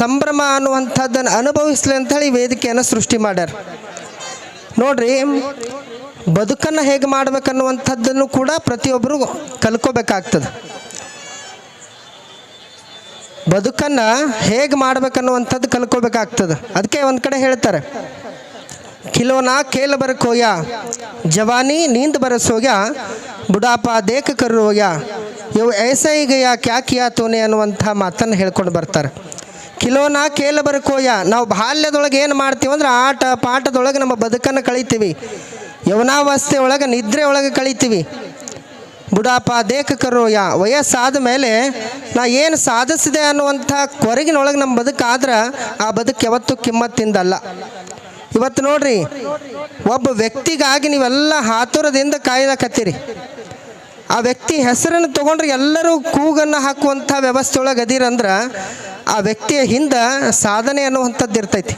ಸಂಭ್ರಮ ಅನ್ನುವಂಥದ್ದನ್ನು ಅನುಭವಿಸ್ಲಿ ಅಂಥೇಳಿ ವೇದಿಕೆಯನ್ನು ಸೃಷ್ಟಿ ಮಾಡ್ಯಾರ. ನೋಡ್ರಿ, ಬದುಕನ್ನು ಹೇಗೆ ಮಾಡ್ಬೇಕನ್ನುವಂಥದ್ದನ್ನು ಕೂಡ ಪ್ರತಿಯೊಬ್ಬರು ಕಲ್ಕೋಬೇಕಾಗ್ತದೆ ಬದುಕನ್ನು ಹೇಗೆ ಮಾಡ್ಬೇಕನ್ನುವಂಥದ್ದು ಕಲ್ಕೋಬೇಕಾಗ್ತದೆ ಅದಕ್ಕೆ ಒಂದು ಕಡೆ ಹೇಳ್ತಾರೆ, ಕಿಲೋನ ಕೇಲ ಬರಕೋಯ ಜವಾನಿ ನೀಂದ್ ಬರಸೋಗ್ಯ ಬುಡಾಪ ದೇಕ ಕರೋಗ್ಯ ಇವು ಐಸ ಗಯ ಕ್ಯಾ ಕಿಯಾ ತೋನೆ ಅನ್ನುವಂಥ ಮಾತನ್ನು ಹೇಳ್ಕೊಂಡು ಬರ್ತಾರೆ. ಕಿಲೋನ ಕೇಳ ಬರಕೋಯ ನಾವು ಬಾಲ್ಯದೊಳಗೆ ಏನು ಮಾಡ್ತೀವಿ ಅಂದ್ರೆ ಆಟ ಪಾಠದೊಳಗೆ ನಮ್ಮ ಬದುಕನ್ನು ಕಳಿತೀವಿ. ಯವನಾವಸ್ಥೆ ಒಳಗೆ, ನಿದ್ರೆ ಒಳಗೆ ಕಳಿತೀವಿ. ಬುಡಾಪ ದೇಖಕರು ಕರೋಯ ವಯಸ್ಸಾದ ಮೇಲೆ ನಾ ಏನು ಸಾಧಿಸಿದೆ ಅನ್ನುವಂಥ ಕೊರಗಿನೊಳಗೆ ನಮ್ಮ ಬದುಕಾದ್ರೆ ಆ ಬದುಕು ಯಾವತ್ತೂ ಕಿಮ್ಮತ್ತಿಂದಲ್ಲ. ಇವತ್ತು ನೋಡ್ರಿ, ಒಬ್ಬ ವ್ಯಕ್ತಿಗಾಗಿ ನೀವೆಲ್ಲ ಹಾತುರದಿಂದ ಕಾಯ್ದಕತ್ತೀರಿ. ಆ ವ್ಯಕ್ತಿ ಹೆಸರನ್ನು ತೊಗೊಂಡ್ರೆ ಎಲ್ಲರೂ ಕೂಗನ್ನು ಹಾಕುವಂಥ ವ್ಯವಸ್ಥೆ ಒಳಗೆ ಅದಿರಂದ್ರೆ ಆ ವ್ಯಕ್ತಿಯ ಹಿಂದೆ ಸಾಧನೆ ಅನ್ನುವಂಥದ್ದು ಇರ್ತೈತಿ.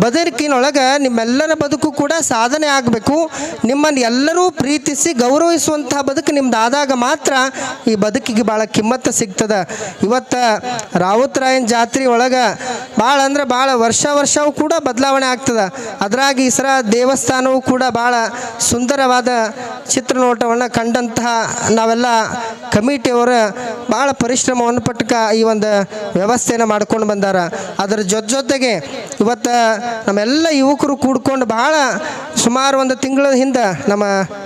ಬದುಕಿನೊಳಗೆ ನಿಮ್ಮೆಲ್ಲರ ಬದುಕು ಕೂಡ ಸಾಧನೆ ಆಗಬೇಕು. ನಿಮ್ಮನ್ನು ಎಲ್ಲರೂ ಪ್ರೀತಿಸಿ ಗೌರವಿಸುವಂತಹ ಬದುಕು ನಿಮ್ದು ಆದಾಗ ಮಾತ್ರ ಈ ಬದುಕಿಗೆ ಭಾಳ ಕಿಮ್ಮತ್ತು ಸಿಗ್ತದೆ. ಇವತ್ತು ರಾವುತರಾಯನ ಜಾತ್ರೆ ಒಳಗೆ ಭಾಳ ಅಂದ್ರೆ ಭಾಳ ವರ್ಷ ವರ್ಷವೂ ಕೂಡ ಬದಲಾವಣೆ ಆಗ್ತದೆ. ಅದರಾಗಿ ಈ ಸರ ದೇವಸ್ಥಾನವೂ ಕೂಡ ಭಾಳ ಸುಂದರವಾದ ಚಿತ್ರನೋಟವನ್ನು ಕಂಡಂತಹ ನಾವೆಲ್ಲ ಕಮಿಟಿಯವರ ಭಾಳ ಪರಿಶ್ರಮವನ್ನು ಪಟ್ಟಕ ಈ ಒಂದು ವ್ಯವಸ್ಥೆಯನ್ನು ಮಾಡ್ಕೊಂಡು ಬಂದಾರ. ಅದರ ಜೊತೆ ಜೊತೆಗೆ ಇವತ್ತು ನಮ್ಮೆಲ್ಲ ಯುವಕರು ಕೂಡ್ಕೊಂಡು ಭಾಳ ಸುಮಾರು ಒಂದು ತಿಂಗಳ ಹಿಂದೆ ನಮ್ಮ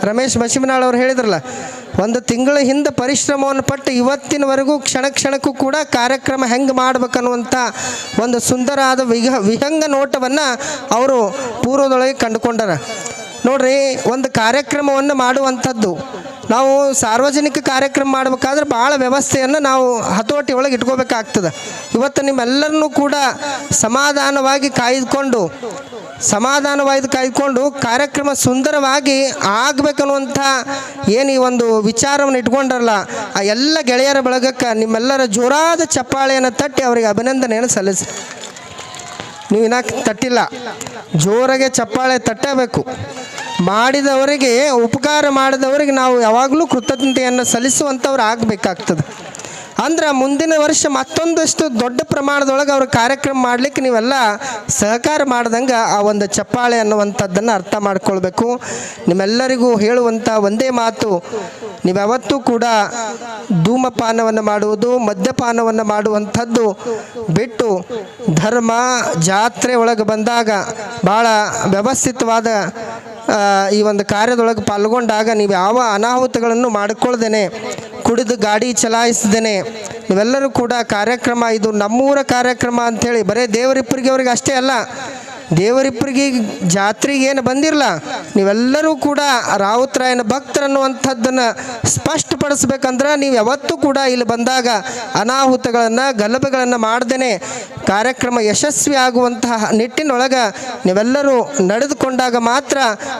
ರಮೇಶ್ ಬಸಿಮನಾಳ್ ಅವ್ರು ಹೇಳಿದ್ರಲ್ಲ ಒಂದು ತಿಂಗಳ ಹಿಂದೆ ಪರಿಶ್ರಮವನ್ನು ಪಟ್ಟು ಇವತ್ತಿನವರೆಗೂ ಕ್ಷಣ ಕ್ಷಣಕ್ಕೂ ಕೂಡ ಕಾರ್ಯಕ್ರಮ ಹೆಂಗೆ ಮಾಡ್ಬೇಕನ್ನುವಂಥ ಒಂದು ಸುಂದರವಾದ ವಿಹ, ವಿಹಂಗ ನೋಟವನ್ನು ಅವರು ಪೂರ್ವದೊಳಗೆ ಕಂಡುಕೊಂಡರ. ನೋಡ್ರಿ, ಒಂದು ಕಾರ್ಯಕ್ರಮವನ್ನು ಮಾಡುವಂಥದ್ದು, ನಾವು ಸಾರ್ವಜನಿಕ ಕಾರ್ಯಕ್ರಮ ಮಾಡಬೇಕಾದ್ರೆ ಭಾಳ ವ್ಯವಸ್ಥೆಯನ್ನು ನಾವು ಹತೋಟಿ ಒಳಗೆ ಇಟ್ಕೋಬೇಕಾಗ್ತದೆ. ಇವತ್ತು ನಿಮ್ಮೆಲ್ಲರನ್ನೂ ಕೂಡ ಸಮಾಧಾನವಾಗಿ ಕಾಯ್ದುಕೊಂಡು ಸಮಾಧಾನವಾಗಿ ಕಾಯ್ಕೊಂಡು ಕಾರ್ಯಕ್ರಮ ಸುಂದರವಾಗಿ ಆಗಬೇಕನ್ನುವಂಥ ಏನು ಈ ಒಂದು ವಿಚಾರವನ್ನು ಇಟ್ಕೊಂಡ್ರಲ್ಲ, ಆ ಎಲ್ಲ ಗೆಳೆಯರ ಬಳಗಕ್ಕೆ ನಿಮ್ಮೆಲ್ಲರ ಜೋರಾದ ಚಪ್ಪಾಳೆಯನ್ನು ತಟ್ಟಿ ಅವರಿಗೆ ಅಭಿನಂದನೆಯನ್ನು ಸಲ್ಲಿಸಿ. ನೀವು ಇನ್ನ ತಟ್ಟಿಲ್ಲ, ಜೋರಾಗೆ ಚಪ್ಪಾಳೆ ತಟ್ಟಬೇಕು. ಮಾಡಿದವರಿಗೆ, ಉಪಕಾರ ಮಾಡಿದವರಿಗೆ ನಾವು ಯಾವಾಗಲೂ ಕೃತಜ್ಞತೆಯನ್ನು ಸಲ್ಲಿಸುವಂಥವ್ರು ಆಗಬೇಕಾಗ್ತದೆ. ಅಂದ್ರೆ ಮುಂದಿನ ವರ್ಷ ಮತ್ತೊಂದಷ್ಟು ದೊಡ್ಡ ಪ್ರಮಾಣದೊಳಗೆ ಅವ್ರ ಕಾರ್ಯಕ್ರಮ ಮಾಡ್ಲಿಕ್ಕೆ ನೀವೆಲ್ಲ ಸಹಕಾರ ಮಾಡ್ದಂಗೆ ಆ ಒಂದು ಚಪ್ಪಾಳೆ ಅನ್ನುವಂಥದ್ದನ್ನು ಅರ್ಥ ಮಾಡ್ಕೊಳ್ಬೇಕು. ನಿಮ್ಮೆಲ್ಲರಿಗೂ ಹೇಳುವಂಥ ಒಂದೇ ಮಾತು, ನೀವ್ಯಾವತ್ತೂ ಕೂಡ ಧೂಮಪಾನವನ್ನು ಮಾಡುವುದು, ಮದ್ಯಪಾನವನ್ನು ಮಾಡುವಂಥದ್ದು ಬಿಟ್ಟು ಧರ್ಮ, ಜಾತ್ರೆ ಒಳಗೆ ಬಂದಾಗ ಭಾಳ ವ್ಯವಸ್ಥಿತವಾದ ಈ ಒಂದು ಕಾರ್ಯದೊಳಗೆ ಪಾಲ್ಗೊಂಡಾಗ ನೀವು ಯಾವ ಅನಾಹುತಗಳನ್ನು ಮಾಡಿಕೊಳ್ದೇನೆ ಕುಡಿದು ಗಾಡಿ ಚಲಾಯಿಸಿದ್ದೇನೆ. ಇವೆಲ್ಲರೂ ಕೂಡ ಕಾರ್ಯಕ್ರಮ, ಇದು ನಮ್ಮೂರ ಕಾರ್ಯಕ್ರಮ ಅಂಥೇಳಿ ಬರೀ ದೇವರಿಬ್ಬರಿಗೆ ಅವ್ರಿಗೆ ಅಷ್ಟೇ ಅಲ್ಲ. ದೇವರಿಪ್ಪರಿಗೆ ಜಾತ್ರೆಗೆ ಏನು ಬಂದಿರಲ್ಲ, ನೀವೆಲ್ಲರೂ ಕೂಡ ರಾವುತರಾಯನ ಭಕ್ತರನ್ನುವಂಥದ್ದನ್ನು ಸ್ಪಷ್ಟಪಡಿಸ್ಬೇಕಂದ್ರೆ ನೀವು ಯಾವತ್ತೂ ಕೂಡ ಇಲ್ಲಿ ಬಂದಾಗ ಅನಾಹುತಗಳನ್ನು, ಗಲಭೆಗಳನ್ನು ಮಾಡ್ದೇ ಕಾರ್ಯಕ್ರಮ ಯಶಸ್ವಿ ಆಗುವಂತಹ ನಿಟ್ಟಿನೊಳಗೆ ನೀವೆಲ್ಲರೂ ನಡೆದುಕೊಂಡಾಗ ಮಾತ್ರ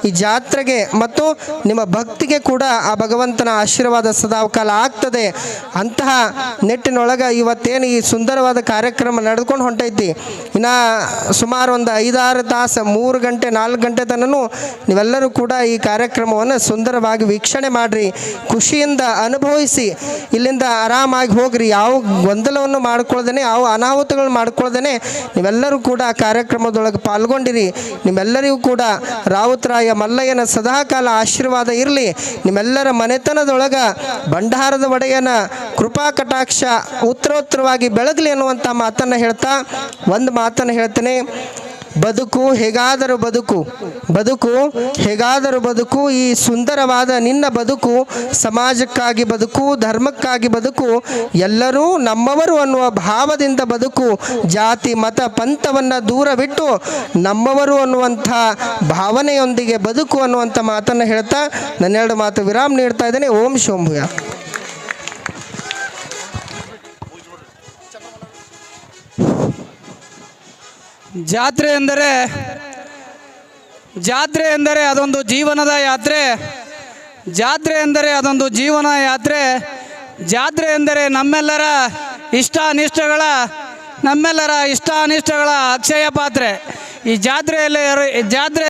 ಈ ಜಾತ್ರೆಗೆ ಮತ್ತು ನಿಮ್ಮ ಭಕ್ತಿಗೆ ಕೂಡ ಆ ಭಗವಂತನ ಆಶೀರ್ವಾದ ಸದಾವಕಾಲ ಆಗ್ತದೆ. ಅಂತಹ ನಿಟ್ಟಿನೊಳಗೆ ಇವತ್ತೇನು ಈ ಸುಂದರವಾದ ಕಾರ್ಯಕ್ರಮ ನಡೆದುಕೊಂಡು ಹೊಂಟೈತಿ. ಇನ್ನು ಸುಮಾರು ಒಂದು ಐದಾರು ತಾಸು ಮೂರು ಗಂಟೆ, ನಾಲ್ಕು ಗಂಟೆ ತನೂ ನೀವೆಲ್ಲರೂ ಕೂಡ ಈ ಕಾರ್ಯಕ್ರಮವನ್ನು ಸುಂದರವಾಗಿ ವೀಕ್ಷಣೆ ಮಾಡಿರಿ, ಖುಷಿಯಿಂದ ಅನುಭವಿಸಿ, ಇಲ್ಲಿಂದ ಆರಾಮಾಗಿ ಹೋಗ್ರಿ, ಯಾವ ಗೊಂದಲವನ್ನು ಮಾಡ್ಕೊಳ್ದೇ ಯಾವ ಅನಾಹುತಗಳು ಮಾಡ್ಕೊಳ್ದೇ ನೀವೆಲ್ಲರೂ ಕೂಡ ಕಾರ್ಯಕ್ರಮದೊಳಗೆ ಪಾಲ್ಗೊಂಡಿರಿ. ನಿಮ್ಮೆಲ್ಲರಿಗೂ ಕೂಡ ರಾವುತರಾಯ ಮಲ್ಲಯ್ಯನ ಸದಾಕಾಲ ಆಶೀರ್ವಾದ ಇರಲಿ. ನಿಮ್ಮೆಲ್ಲರ ಮನೆತನದೊಳಗೆ ಭಂಡಾರದ ಒಡೆಯನ ಕೃಪಾ ಕಟಾಕ್ಷ ಉತ್ತರೋತ್ತರವಾಗಿ ಬೆಳಗಲಿ ಅನ್ನುವಂಥ ಮಾತನ್ನು ಹೇಳ್ತಾ, ಒಂದು ಮಾತನ್ನು ಹೇಳ್ತೇನೆ. ಬದುಕು ಹೇಗಾದರೂ ಬದುಕು. ಬದುಕು ಹೇಗಾದರೂ ಬದುಕು. ಈ ಸುಂದರವಾದ ನಿನ್ನ ಬದುಕು, ಸಮಾಜಕ್ಕಾಗಿ ಬದುಕು, ಧರ್ಮಕ್ಕಾಗಿ ಬದುಕು, ಎಲ್ಲರೂ ನಮ್ಮವರು ಅನ್ನುವ ಭಾವದಿಂದ ಬದುಕು, ಜಾತಿ, ಮತ, ಪಂಥವನ್ನು ದೂರವಿಟ್ಟು ನಮ್ಮವರು ಅನ್ನುವಂಥ ಭಾವನೆಯೊಂದಿಗೆ ಬದುಕು ಅನ್ನುವಂಥ ಮಾತನ್ನು ಹೇಳ್ತಾ ನನ್ನೆರಡು ಮಾತು ವಿರಾಮ ನೀಡ್ತಾ ಇದ್ದೇನೆ. ಓಂ ಶೋಂಭುಯ. ಜಾತ್ರೆ ಎಂದರೆ ಜಾತ್ರೆ ಎಂದರೆ ಅದೊಂದು ಜೀವನದ ಯಾತ್ರೆ. ಜಾತ್ರೆ ಎಂದರೆ ಅದೊಂದು ಜೀವನ ಯಾತ್ರೆ. ಜಾತ್ರೆ ಎಂದರೆ ನಮ್ಮೆಲ್ಲರ ಇಷ್ಟ ಅನಿಷ್ಟಗಳ ನಮ್ಮೆಲ್ಲರ ಇಷ್ಟ ಅನಿಷ್ಟಗಳ ಅಕ್ಷಯ ಪಾತ್ರೆ. ಈ ಜಾತ್ರೆಯಲ್ಲಿ ಜಾತ್ರೆ